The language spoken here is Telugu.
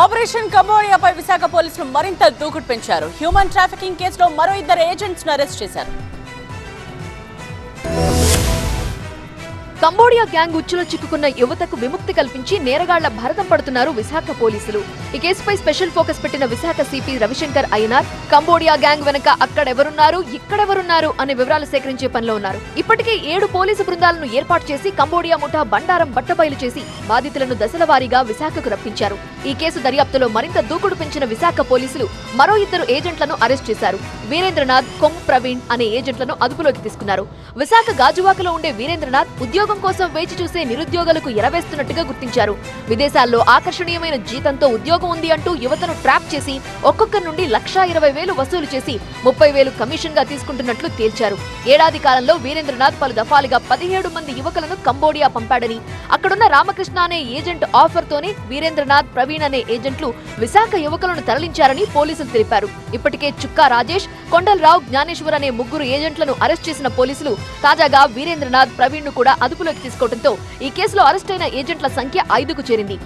ఆపరేషన్ కంబోడియాపై విశాఖ పోలీసులు మరింత దూకుడు పెంచారు. హ్యూమన్ ట్రాఫికింగ్ కేసులో మరో ఇద్దరు ఏజెంట్స్ను అరెస్ట్ చేశారు. కంబోడియా గ్యాంగ్ ఉచ్చులో చిక్కుకున్న యువతకు విముక్తి కల్పించి నేరగాళ్ళ భరతం పడుతున్నారు విశాఖ పోలీసులు. ఈ కేసుపై స్పెషల్ ఫోకస్ పెట్టిన Visakha CP Ravishankar Ayyanar Cambodia gang వెనక అక్కడెవరున్నారు ఇక్కడెవరున్నారు అనే వివరాలు సేకరించే పనిలో ఉన్నారు. ఇప్పటికే ఏడు పోలీసు బృందాలను ఏర్పాటు చేసి కంబోడియా ముఠా బండారం బట్టబయలు చేసి బాధితులను దశల వారీగా విశాఖకు రప్పించారు. ఈ కేసు దర్యాప్తులో మరింత దూకుడు పెంచిన విశాఖ పోలీసులు మరో ఇద్దరు ఏజెంట్లను అరెస్ట్ చేశారు. వీరేంద్రనాథ్ కొమ్ము ప్రవీణ్ అనే ఏజెంట్లను అదుపులోకి తీసుకున్నారు. విశాఖ గాజువాకలో ఉండే వీరేంద్రనాథ్ ఉద్యోగం కోసం వేచి చూసే నిరుద్యోగులకు ఎరవేస్తున్నట్టుగా గుర్తించారు. విదేశాల్లో ఆకర్షణీయమైన జీతంతో ఉద్యోగం ఉంది అంటూ యువతను ట్రాప్ చేసి ఒక్కొక్కరి నుండి లక్షా ఇరవై వేలు వసూలు చేసి ముప్పై వేలు కమిషన్గా తీసుకుంటున్నట్లు తేల్చారు. ఏడాది కాలంలో వీరేంద్రనాథ్ పలు దఫాలుగా పదిహేడు మంది యువకులను కంబోడియా పంపాడని అక్కడున్న రామకృష్ణ అనే ఏజెంట్ ఆఫర్ తోనే వీరేంద్రనాథ్ ప్రవీణ్ అనే ఏజెంట్లు విశాఖ యువకులను తరలించారని పోలీసులు తెలిపారు. ఇప్పటికే చుక్కా రాజేష్ కొండలరావు జ్ఞానేశ్వర్ అనే ముగ్గురు ఏజెంట్లను అరెస్ట్ చేసిన పోలీసులు తాజాగా వీరేంద్రనాథ్ ప్రవీణ్ను కూడా అదుపులోకి తీసుకోవడంతో ఈ కేసులో అరెస్ట్ అయిన ఏజెంట్ల సంఖ్య ఐదుకు చేరింది.